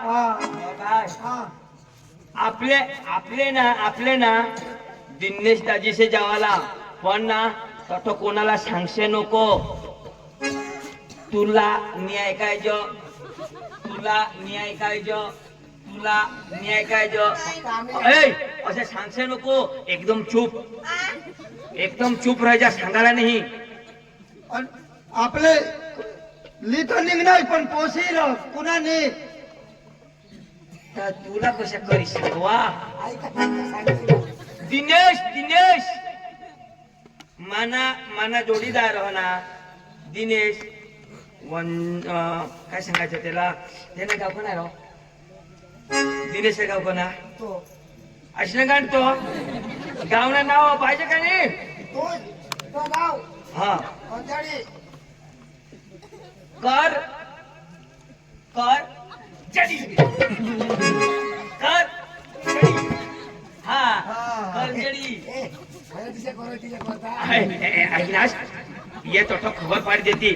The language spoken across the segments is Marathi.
हा. हा. आपले आपले ना आपले ना दिनेश दाजीसे जेवाला. पण ना तसं कोणाला सांगशे नको? तुला न्याय कायजो? तुला न्याय कायजो? तुला न्याय कायजो? ऐ असे सांगशे नको? एकदम चूप. एकदम चूप राहायचा सांगायला नाही. अन आपले लिथं निघणार पण पोसी राह कुणा नाही तर तुला कशा करी वा दिनेश दिनेश! माना माना जोडीदार हो ना. दिनेश वन काय सांगायचं त्याला? त्याने गाव कोण राव? दिनेश गाव कोणा का तो. गावना नाव पाहिजे का नाही? हा. कर कर जडी. कर जडी. हा कर जडी. अविनाश ये तो खबर पाडी देते.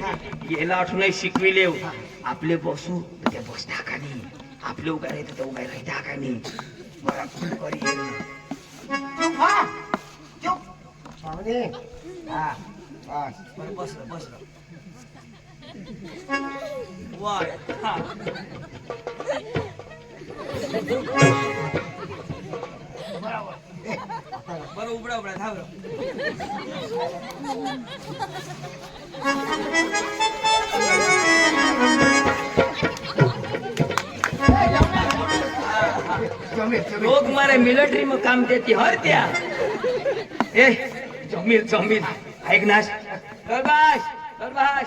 याला आठवण शिकविले आपले बसू तर ते बसता का नाही आपले उगा राहते तर उगा राहता का नाही मला खूप करी. बसलं बसलं वाय हा. बरं उघडा उघडा धाव लोग मारे मिलिटरी में काम देती हर त्या. ए जमील जमील. ऐक नाश दरबाश दरबाश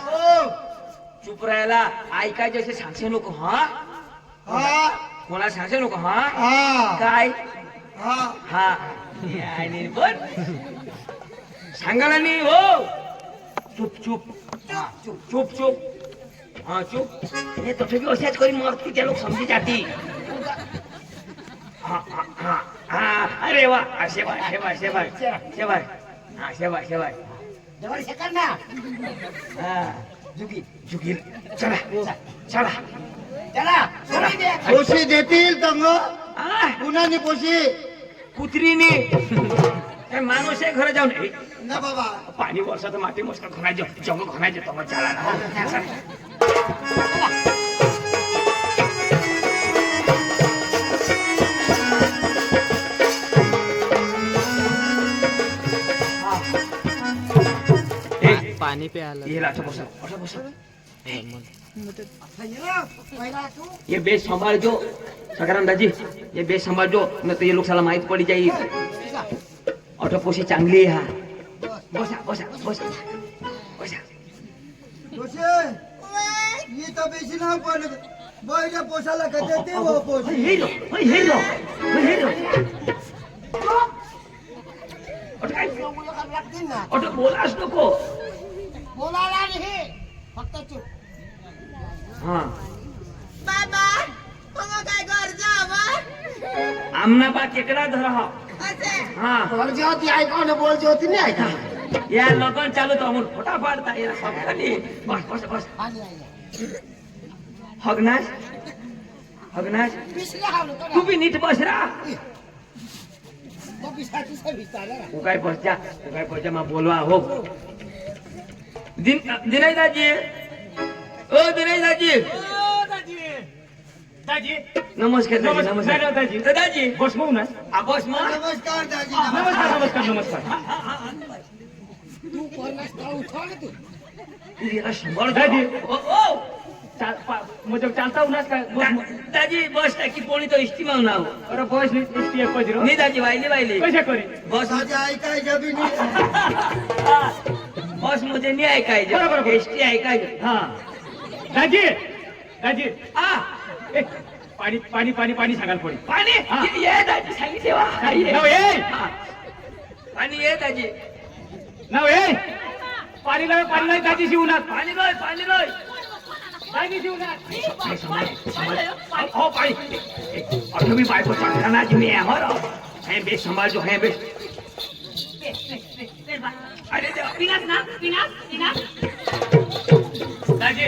चुप राहायला ऐकायचे असे सांगसे नको हा? हा. कोणा सांगसे नको हा? हा. काय? हा. हा. पण सांगायला नाही हो. चुप चुप. चुप चुप चुप. हा चुप. हे तसं बी अशाच करी मग त्या लोक समजी जाती. हा हा हा. हा. अरे वा. हा, शेवाय शेवाय शेवाय शेवाय हा शेवाय शेवाय हा. जुगी जुगी चला चला चला पोशी देतील तर मग. कुणाने पोशी? कुत्रीने. काय माणूस आहे घरं जाऊन. ना बाबा. पाणी वर्षाचं माती मस्त खणायचं जग खणायचं तमत झाला ना पाणी प्यायला ये लाचा बसा बसा बसा. ये बेस संभाळजो सकाराम दाजी ये बेस संभाळजो न तर ये लोक साला माहीत पडी जाईल. ऑटोपोशी चांगली आहे हा. बसा बसा बसा. बसा. पोशी ही तर बेशी ना पण बैठ्या पोसाला का देते हो पोशी हेरो हेरो हेरो ऑटो काय? ऑटो बोलास नको बोलायला नाही फक्त चूप हा. बाबा मग काय गरज आवर आमना बा केकडा धरा हा. असे? हा. होती ऐकवणं बोलची होती नाही ऐका या लगन चालू तो अमून फोटा पाडता या सब खाली बस बस बस. हगनाश हगनाश पिसले हावलं तो तू बी नीट बस रा. मग पिसाची ओ दिनाई दाजी. दाजी. नमस्कार दाजी नमस्कार. नमस्कार. दाजी. तर दाजी. बस मग ना? आ बस मा नमस्कार दाजी नमस्कार नमस्कार. नमस्कार तू कोणास का उठवलं तू तू याला शंभर दाजी. ओ ओ. चाल पा- म्हणजे चालता काय? बस मग. दा- दाजी बस टाकी पोणी तो इष्टी मागून आहो. अरे बस नी एसटी एक पजिरो नाही दाजी वाहिली वाहिली कशा करी? बस दाजी ऐकायच्या बी नाही. बसमध्ये नाही ऐकायचं. बरोबर, बरोबर. एसटी ऐकायचं. हा. दाजी दाजी. आ. पाणी पाणी पाणी पाणी सांगाल पडी पाणी? हा. ये- दाजी सांगितले वा. नव ये. पाणी ये दाजी. नाव ए पाणी लावे पाणी लावे दाजी शिवनाथ. पाणी लोय पाणी लोय दाजी शिवनाथ. हे पाणी अठो मी बायको जी मी आहे हो. हे बेस संभाळजो हे बेस अरे देवा. दाजी.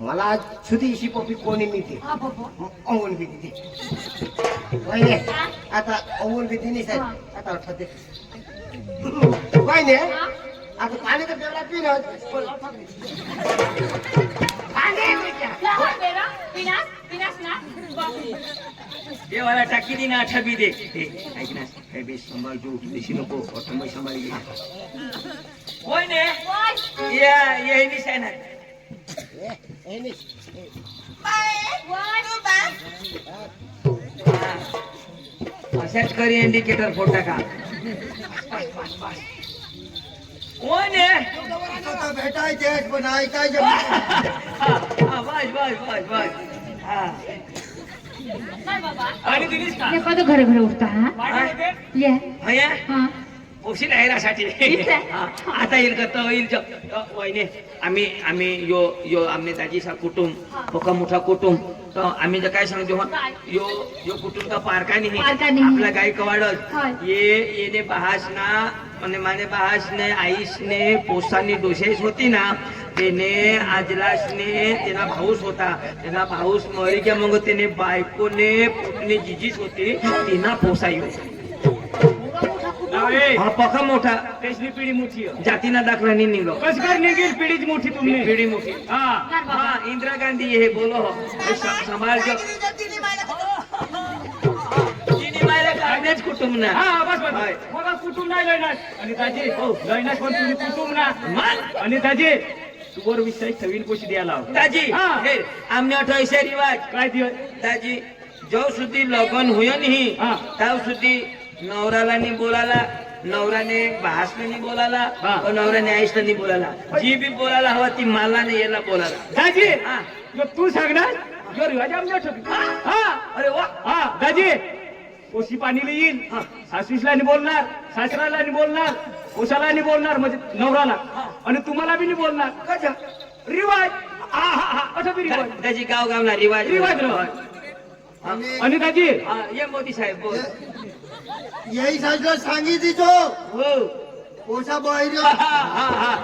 मला आज सुधीशी पप्पी कोणी मिळते हा अंगून बी ने आता अंगून बी दिनी साहेब. आता आठवते वय ने आता पाणी तर बेरा पिणार. देवाला टाकी दे ना छबी दे. ते ऐक ना काय बेस सांभाळ जो देशी नको ऑटोमाई सांभाळी घे. होय ने या ये निशाय ना. अशाच करी इंडिकेटर फोटा का? कोण आहे? भेटायचेच पण ऐकायचे हा, हा, बस बस बस बस. हा. काय बाबा? पाणी दिलीस का? हे कधी घरे घरे उठता हा. होते? हा ठीक आहे. हा, आता येईल का तर येईल वहिनी आम्ही आम्ही यो यो आम्ही दाजीचा कुटुंब पोका मोठा कुटुंब तर आम्ही जे काय सांगतो हं? यो यो कुटुंब का पारका नाही. आपला गाय कवाडच होय. ये येणे बहास ना म्हणजे माने बहासने आईसने पोसानी डोसेस होती ना त्याने आजलासने त्याला भाऊस होता त्याला भाऊस मरी मग त्याने बायकोने पुतणे जिजीस होती तिना पोसाई ए, हा पका मोठा त्याची पिढी मोठी जातीना दाखला नि निघलो कस निघेल पिढीच मोठी तुम्ही पिढी मोठी। हा। इंदिरा गांधी हे बोलो। समाज कुटुंब ना। हा कुटुंब नाही लयनाश। आणि ताजी कुटुंब ना। आणि ताजी तुवर विषय सवीन कोशी द्यायला ताजी आमने अठरा रिवाज काय दिवस? ताजी जो सुधी लगन होय नाही. ताव सुधी नवराला बोलायला नवऱ्याने भासने बोलायला नवऱ्याने आईसला नाही बोलायला. जी बी बोलायला हवा ती मालाने यायला बोलायला. तू सांगणार? आमच्या अरे वा. हा दाजी! कोशी पाणीला येईल. सासवीसला बोलणार सासराला बोलणार कोशाला बोलणार म्हणजे नवराला आणि तुम्हाला बी नाही बोलणार. रिवाज! त्याची गाव गाव ना रिवाज. रिवाज आणि दाजी? ये मोदी साहेब बोल. यही साजला सांगितली तो हो पोसा बाहेर हा, हा, हा, हा.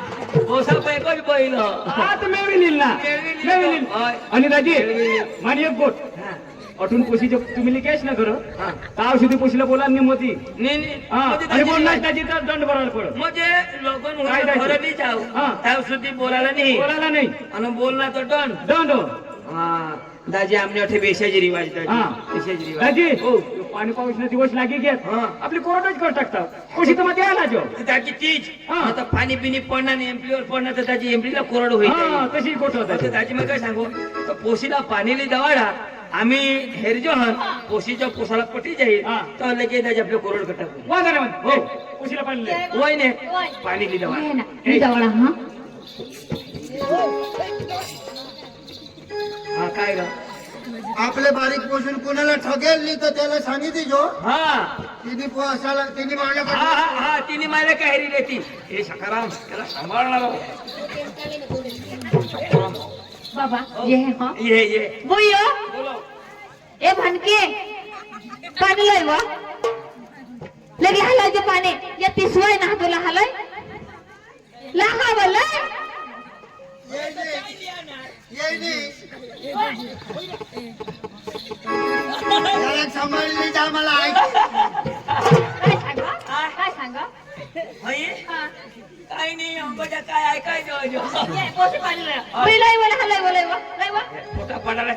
ओसा पैकोच बैल आता मेळविलील ना मेळविलील. मेळविलील होय. आणि दाजी. मानी एक गोट हा. अठून पोशीचे तुम्ही लिकेश ना करो हा. ताव सुधी पोशीला बोला नि मोती नाही, नाही. हा म्हणजे आणि त्याची बोलणार. त्याची तर दंड भरायला पडत म्हणजे लगन काय होतं द्यायचं? घरली जाऊ हा. त्या सुद्धी बोलायला नाही बोलायला नाही आणि बोलला तर डन दंड हा दाजी आमने अठे बेशाची रिवाज दाजी हा बेशाची रिवाज दाजी हो पाणी पाऊसना दिवस लागे घेत. हा. आपली कोरडच कर टाकतात कोशी तर मध्ये आला जो? त्याची तीच. हा. आता पाणी पिणी पडणार नाही एम्प्लीवर पडणार तर त्याची एम्प्लीला कोरड होईल. हा तशी आता होता दाजी मग काय सांगू? तर पोशीला पाणीली दवाडा. आम्ही हेरजो हन पोशीच्या पोसाला पटी जाईल. हा. तर लगेच दाजी आपले कोरड कटाकू ना हो. कोशीला पाणी लय. वय ने. पाणीली दवाडा. ना मी जवळ हा. हा काय ग? आपले बारीक पोषण कोणाला ठगेल नाही तर त्याला सांगितली जो. हा. तिने पोसाला तिने मारलं हा हा हा तिने मला काय हरी देती? हे सकाराम त्याला सांभाळणार आहो. बाबा. ये हा ये ये. बोयो बोलो. ए भनके. पाणी लय वा. लगे हलायचे पाणी. या पिसवाय ना तुला हलाय? लाहा बोला याला सांभाळली जा मला काय सांगा काय सांगा हई हा. काय नाही अंबाच्या काय ऐकायचं बोल बोला लय बोला.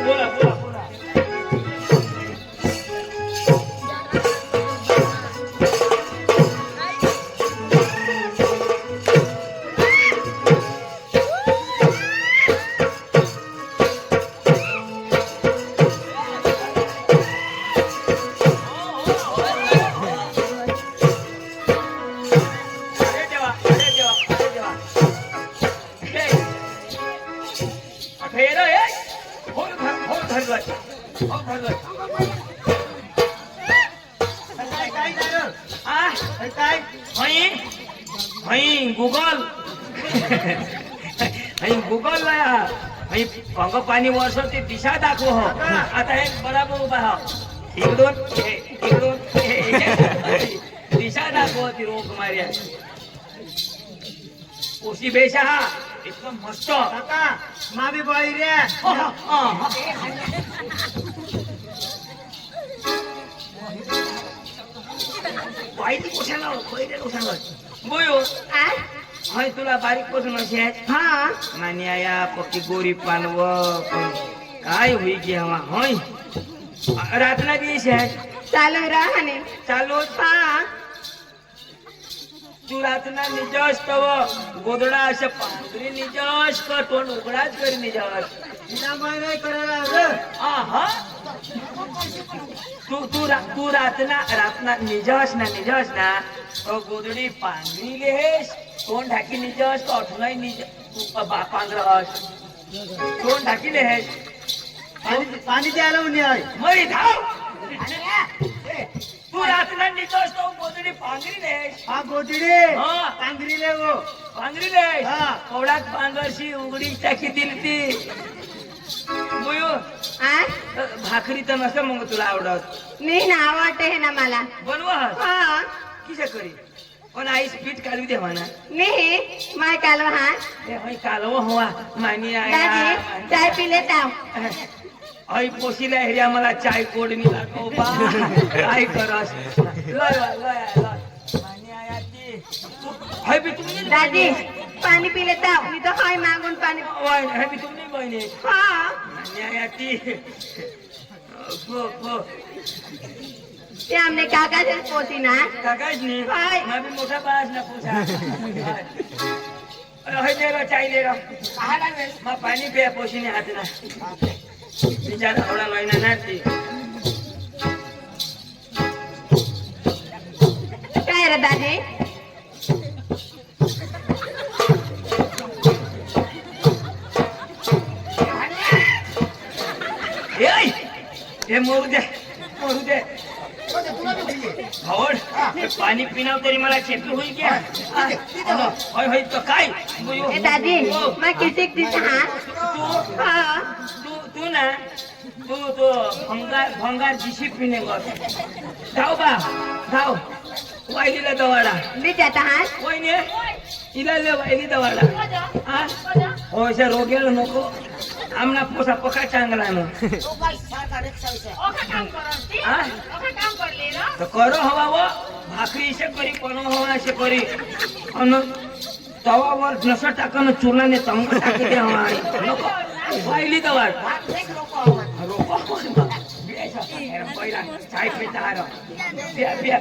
बोला बोला. फेर हे हो धर हो धरलं हो धरलं काय काय झालं आ काय काय हई हई गुगल हई गुगल लाया हई पंग पाणी वर्ष ते दिशा दाखव हो आता हे बराबर उभा हो इकडून हे, इकडून हे, हे. दिशा दाखव ती रोग मार्या कोशी बेशा हा एकदम मस्त काका मामी बाई रे हा, हा, हा. वाईट कोशाला पहिले कोशाला बोयो आ? हाय तुला बारीकपासून अशी आहे हा मान्या या पक्की गोरी पानव काय होई की हवा होय रातना दिवशी आहे चालू राहणे चालू हा तू रातना निजस तव गोदडा असं पांढरी निजस कर तोंड उघडाच करी निजस तिला माय नाही करायला रे आहा तू तू रा- तू रातना रातना निजस ना निजस ना तो गोदडी पांढरी लेस तोंड ढाकी निजस तो अठुनाई निज तू बा पांढरस तोंड ढाकी लेस आहे तू रातना निजस तो गोदडी पांढरी लेस हा गोटिडे हा. वो पांढरी लेस हा. पांढरशी उघडी टाकी दिली ती. आ? भाकरी तर नसतं मग तुला आवडत. मी ना आवडते ना मला. बनवा हा. किसे करी? पण आई पीठ काढू दे म्हणा. मी? माय कालो हा? कालव हवा मानी दादी आया चाय पिले ताव आई पोशीला हेऱ्या मला चाय कोडणी लागो. बा काय करस? हाय बी तुम्ही दादी पाणी पिले ताव मी तो हाय मागून पाणी हाय बी तुम्ही बहिणी. हा. मानी आया ती गो गो ते आमने काका से पोती ना. काकाच नी हाय. मैं भी मोठा पास ना पूछा हाय. हाय ले रो. चाय ले मा पाणी पे पोशीने हात ना ना. ती काय रे दादी ए हे मरू दे मरू दे भावड हे पाणी पिनाव तरी मला चेपी होईल क्या होय होय तो काय ए दादी हो. मैं किसी किसी हाँ तू ना तू तो भंगार भंगार दिशी पिणे धाव बा धाव वायलीला दवाडा मी जाता हाँ वहिनी इला ले वायली दवाडा हा हो अशा रोग्याला नको आमना पोसा पका चांगला मग हा तर करो हवा व भाकरी असे करी पण हवा असे करी अन तवावर जसं टाकन चुरणाने तंग टाकी दे हवा नको वायली दवाड रोको पहिला चाय पिता हार पिया पिया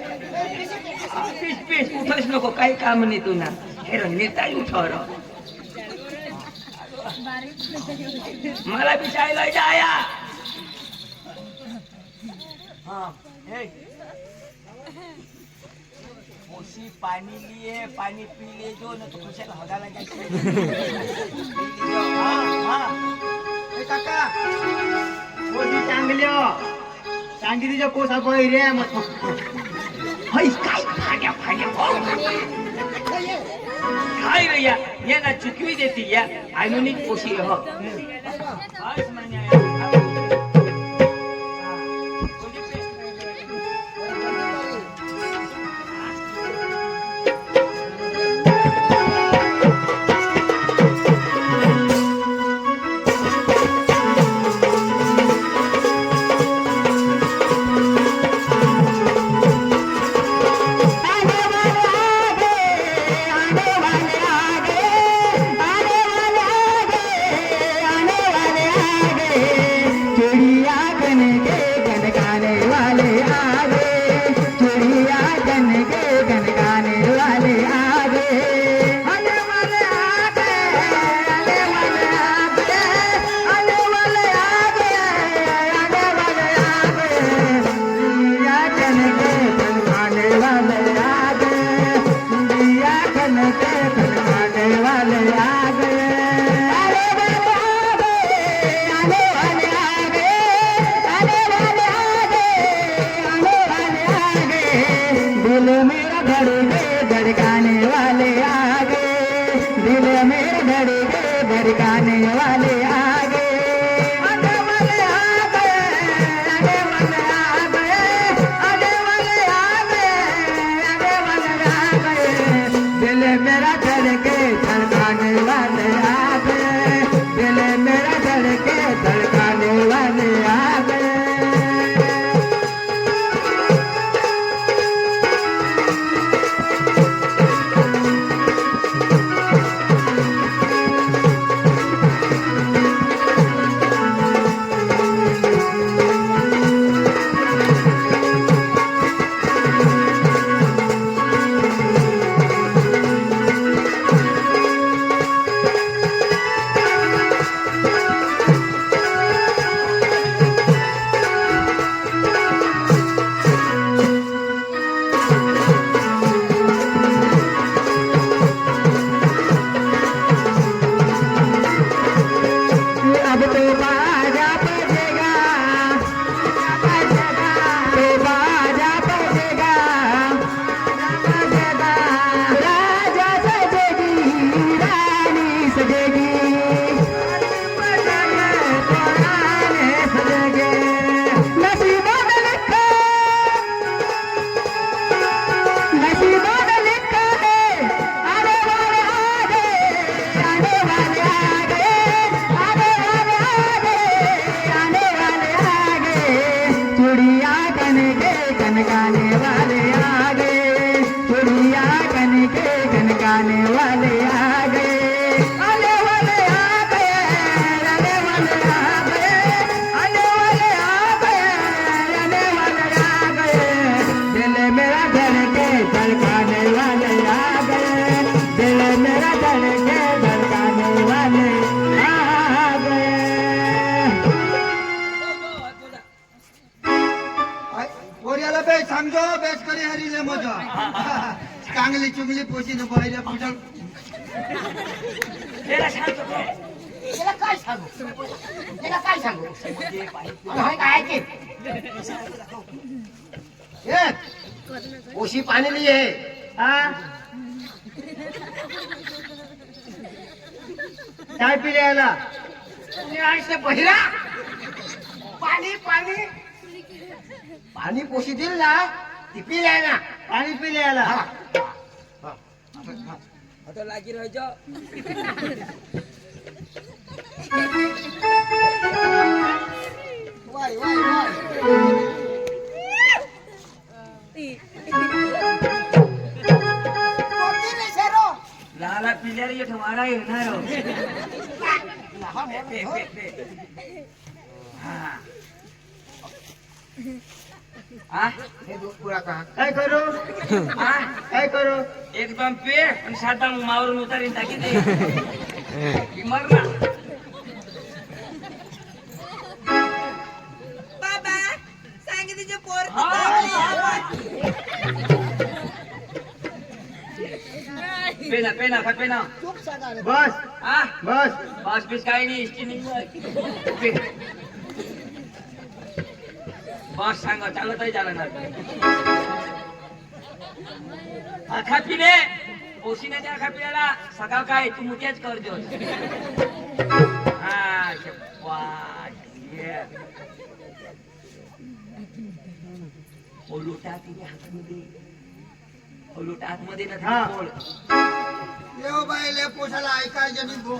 पीस पीस उठच नको काही काम नाही तू खुशी पानी लिए पानी पी ले जो ना तो खुशी हगा लगा। हाँ हाँ ए काका कोसी टांग लियो? टांगी दीजो कोसा को रे मत हई काय फाड्या फाड्या खाई रही है ये ना चुकवी देती है आई नो नीड कोसी हो। आज मैंने आया काय सांगू त्याला काय सांगू काय की ए, ओशी पाणी लिये हा काय पिले याला बहिरा पाणी पाणी पाणी पोशी दिल ना ती पिलाय ना पाणी पिले याला हा. आता लागी राहायचं वाय वाय वाय लाला पिल्याला येत वाडा येणार हो. पे, पे, पे. हा. हा? हे दूध पुरा का काय करू हा? काय करू एकदम पे आणि साधा मावरून उतारीन टाकी पे ना पे ना खा पे ना. बस. हा? बस. पाच पीस काही नाही इष्टी नाही. बस सांग चांगलं तरी झालं ना आखा पिले ओशिण्याच्या आखा पिल्याला सकाळ काय? तू मुत्याच कर देऊ हा शप्पा ये. ओ लोटा तिने हातामध्ये. ओ लोटा आतमध्ये ना हा. बोल येऊ बाईले पोसाला ऐकायचं नाही भो.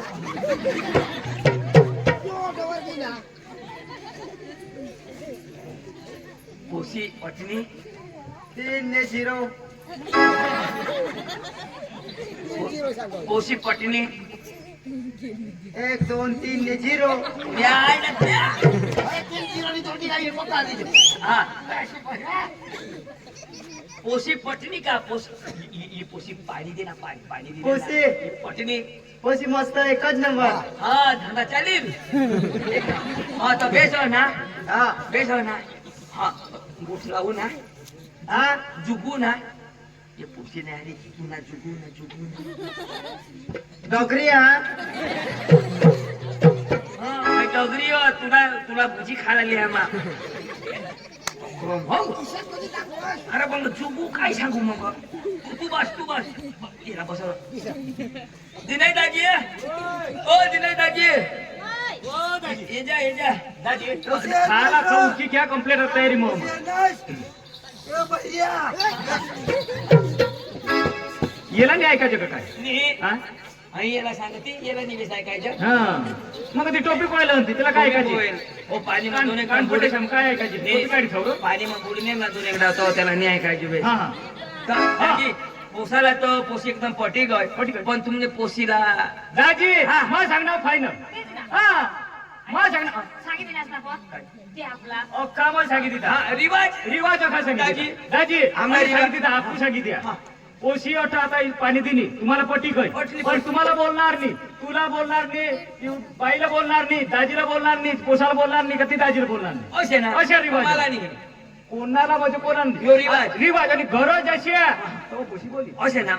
पोशी पटणी तीन ने झिरो पोशी पटणी एक दोन तीन ने झिरो त्या. हा. पोशी पटणी का? पोस ही- ही- ही पोशी पाणी दे ना पाणी पाणी दे ना. पोशी. ही पटणी. पशी मस्त एकच नंबर. हा धंदा चालील. हा तर बेस हो ना. हा. बेस हो ना. हा गोठ लावू ना. हा? जुगू ना. ये पोशी नाही आली जुगू ना जुगू ना जुगू ना. डोकरी हा? हा, मी डोगरी हो तुला तुला भुजी खायला लिहा मा. अरे पण जुगू काय सांगू मग? तू बस तू बस. येला बसव दिनाई दाजी. ओ दिनाई दाजी. ये जा ये जा. दाजी की क्या कंप्लेंट तयारी मग. ए भैया येला नाही ऐकायचं काय हा आई याला सांगते याला निवेश ऐकायचं. हा. मग ती टोपी कोयला होती तिला काय ऐकायची? ओ पाणी एक कान शम काय ऐकायची? टोपी काढी पाणी मग दोन एकदा तो त्याला नाही ऐकायची बेस हा हा. दाजी पोसाला तो पोशी एकदम पटी गय. पण तुमने पोशीला दाजी हा. मग सांगणार फायनल हा. मग सांगणार सांगितलं ना बुवा. ते आपला. अहो, का मग सांगितलं. हा रिवाज? रिवाज दाजी. सांगितलं दाजी आम्हाला आम्हाला रिवाज- सांगितलं आपू सांगितलं. हा. ओशी अट आता पाणी दिली. तुम्हाला पटी पटली, पण. तुम्हाला बोलणार नाही. तुला बोलणार नाही ती बाईला बोलणार नाही दाजीला बोलणार नाही पोसाला बोलणार नाही का ती दाजीला बोलणार नाही? अशा रिवाज. कोणाला म्हणजे कोणाला रिवाज. रिवाज आणि गरज अशी आहे. तो पोशी बोली. असे ना.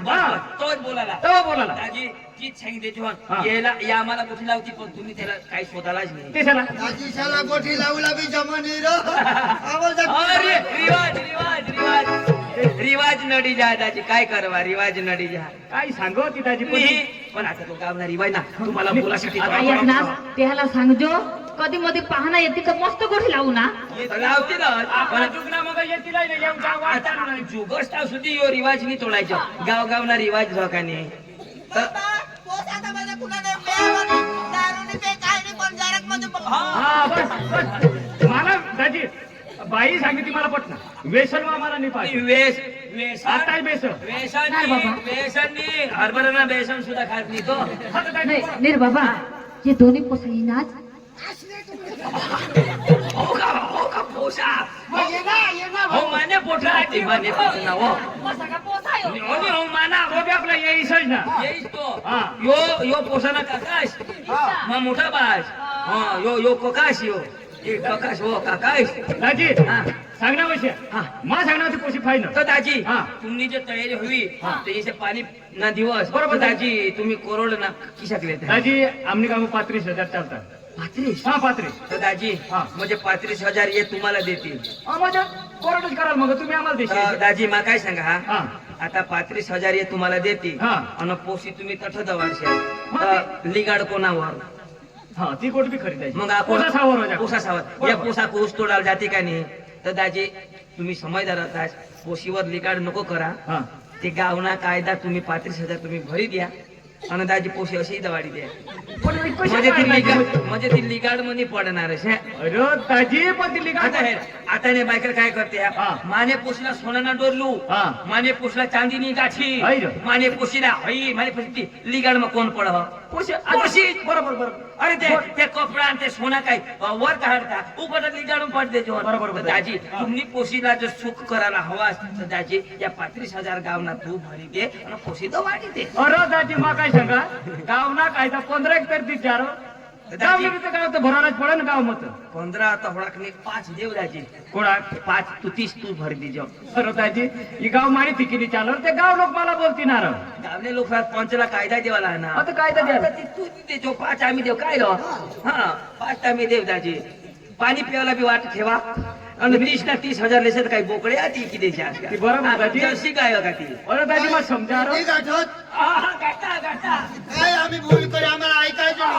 तोच बोलायला. तेव्हा बोलायला. दाजी तीच सांगितले. जेवण याला या आम्हाला कुठे लावती पण तुम्ही त्याला काही शोधालाच नाही. ते गोठी लावला बी रिवाज रिवाज रिवाज. रिवाज नडी जा दाजी. काय करवा? रिवाज नडी जा. काय सांगो ती दाजी मी पण आता तो गावना रिवाज ना. तुम्हाला बोलासाठी ना त्याला सांगजो कधी मध्ये पाहणा येते का मस्त गोठी लावू ना लावते ना. पण चुकला मग येतील आता नाही. जुगस्ता सुद्धा यो रिवाज नाही तोडायचो. गाव गावना रिवाजमध्ये बघ. हा बस बस. मला दाजी बाई सांगितली मला पटना व्यसन आम्हाला नाही पाहिजे वेस वेसन आताही बेसन वेसन नाही बाबा. वेसननी हरभरा बेसन सुद्धा खात नाही तो. आता दाजी नाही निर बाबा. हे दोन्ही पोसाई नाच हो का हो का पोसा? हो माने पोटा आधी माने पोटा हो. हो हो माना. तो बी आपला येईसच ना. येईस तो. हा. यो यो पोसाना काकाश. मा मोठा बास हा यो यो कोकाश यो. हो काकाश दाजी हा. हा. मा फायनल तर दाजी हा. तुम्ही जे तयारी हा. त्याचे पाणी ना दिवस. बरोबर, दाजी. तुम्ही कोरड ना दाजी आमनी काम पात्रीस हजार चालतात. पात्रीस? हा पात्रीस. तर दाजी हा. म्हणजे पात्रीस हजार हे तुम्हाला देतील. हा म्हणजे कोरडच कराल मग तुम्ही आम्हाला तर देशील दाजी मा काय सांगा हा? हा. आता पात्रीस हजार हे तुम्हाला देतील. हा. आणि पोशी तुम्ही तठ हा, दवाडशाल लिगाड कोणावर? हा ती गोट बी खरीदायची मग आपण पोसा सावर जा. पोसा सावर बरोबर. या पोसा ऊस तोडायला जाते का नाही? तर दाजी तुम्ही समजदार आहात पोशीवर लिगाड नको करा. हा. ते गावना कायदा तुम्ही पात्रीस हजार तुम्ही भरी द्या. आणि दाजी पोशी अशी दवाडी द्या. म्हणजे ती लिगाड? म्हणजे ती लिगाडमध्ये पडणार दाजी पण ती लिगा आता आता ने बायकर काय करते. माने पोशीला सोनाना डोरलू. माने पोशीला चांदीनी गाठी. माने पोशीला हई माने पोशी लिगाड मग कोण पड पोशी पोशी. बरोबर बरोबर. अरे ते ते कपडा आणि ते सोना काय? वर काढता. उपट लिगाडून पड देतो बरोबर, बरोबर. तर दाजी. तुम्ही पोशीला जर सुख करायला हवा तर दाजी या पात्रीस हजार गावना तू भरी दे आणि पोशी तो वाढी दे. अरे दाजी मा काय सांगा? गाव ना काय तर पंधरा एक तर गाव नाही तर गाव तर पडे ना गाव मत. पंधरा आता होळाकने पाच देव दाजी कोणा? पाच तू तीस तू भरी दाजी ही गाव मारी तिकिनी चालवर ते गाव लोक मला बोलतीनार गावले लोक पंचला कायदा देवाला आहे ना. आता कायदा द्या. ते तू दे जो पाच आम्ही देव काय हा पाच आम्ही देव दाजी पाणी प्यायला बी वाट ठेवा. અને ત્રીસ ના ત્રીસ હજાર લેશે તો કઈ બોકડે આ તીકી દેશે આજકાલ બરાબર દાદી શીખાયો કાકી ઓરે દાદી માં સમજારો ઈ ગાઠો આ ગાટા ગાટા એ આમી ભૂલ કરી અમાર આઈકા જો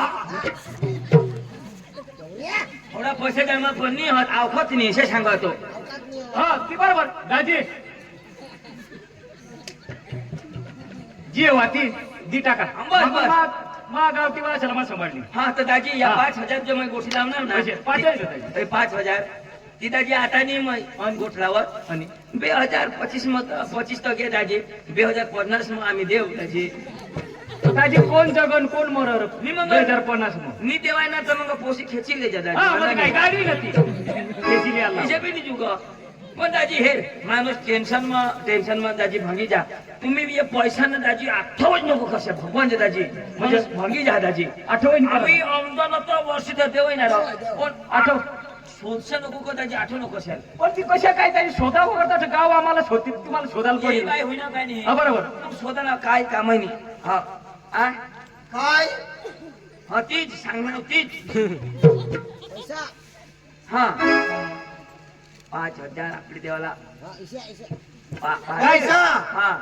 થોડા પૈસે ગામમાં બની હોત આવખત ની છે સાંગતો હા તી બરાબર દાદી જે વાતી દી ટાકા બસ બસ માં ગાવતી વાસલમાં સંભાળની હા તો દાદી આ 5000 જો મે ગોઠી લાવના ને 5000 એ 5000 સીતાજી હતા નહીં ઓન ગોઠલાવર અને બે હજાર પચીસમાં પચીસ તો કહેતા છે બે હજાર પચાસમાં અમે દેવતા છે આજે કોણ જગન કોણ મરર બે હજાર પચાસમાં. ની દેવાય ના તમે પોસી ખેંચી લે જતા ગાડી નથી. ખેંચી લે બીજે બી બીજું કહો પણ દાજી હે માણસ ટેન્શનમાં ટેન્શનમાં દાજી ભાંગી જા. તમે એ પૈસા ને દાજી આઠો જ નો ખસે ભગવાન દાજી. ભાંગી જા દાજી. આઠો આવી અમદાવાદ તો વર્ષી દેવાય ના આઠો देवय ना राव. पण आठव शोधचं नको का दाजी आठव नको असेल पण ती कशा काय त्याची शोधा वगैरे गाव आम्हाला शोधते तुम्हाला शोधायला हे पडेल काय होईना काय नाही हा बरोबर मग शोधायला काय काम आहे नाही हा आ काय हा तीच सांगणार तीच पैसा हा पाच हजार आपली देवाला हा, इशा, इशा. पा- पा- पैसा हा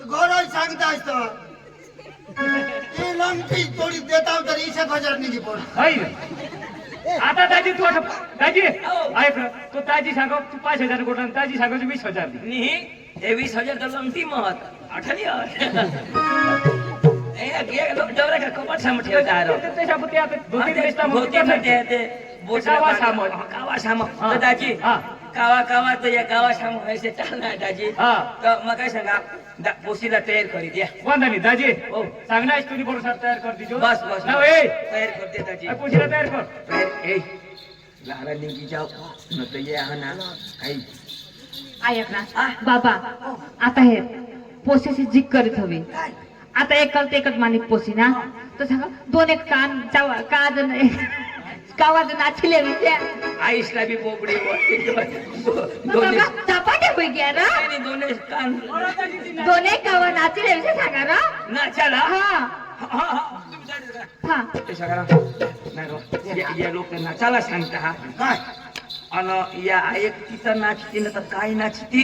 घोडा सांगता असतो ती लंगटी थोडी देता तर इशा हजार निघी पण हाय. आता दाजी तू आता दाजी ऐक तो दाजी सांगा तू पाच हजार गोटा आणि दाजी सांगायचं वीस हजार दे. हे वीस हजार तर लंगती मत आठवली डवरा का कपाट साम ठेवता ते- ते शाबूत ते आता मग म्हणते ते कावा. हा, कावा हा. तर दाजी हा. कावा कावा तर या कावा साम व्हायचे चालणार दाजी. हा. तर मग काय सांगा दा- पोशीला तयार करी द्या. वांधा दाजी. हो. सांगणार तुझी बरोबर तयार कर दिजो बस बस ना ए. तयार करते दाजी. पुशीला तयार कर. तयार ए. लहान निघी जाऊ. न तर ये हा ना. काही ऐक ना. बाबा आता हे पोसेची जिक करीत हवी. आता एकल ते एकच मानिक पोसी ना तर सांगा दोन एक कान चावा काज कावाज नाचले विद्या आईसला बी बोबडी दोन्ही चपाटे होई गया ना. नाही, दोन्ही कान दोन एक कावा नाचले विषय सांगा ना. नाचाला हा. हा, हा, हा. हा. या- लोक नाचाला सांगता हा. काय? आणि या एक तिथं नाचते ना तर काय नाचते?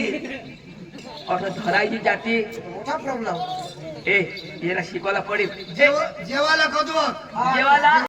असं धरायची जाते. मोठा प्रॉब्लेम ए याला शिकवायला पडेल. जेव जेवायला कधू जेवायला?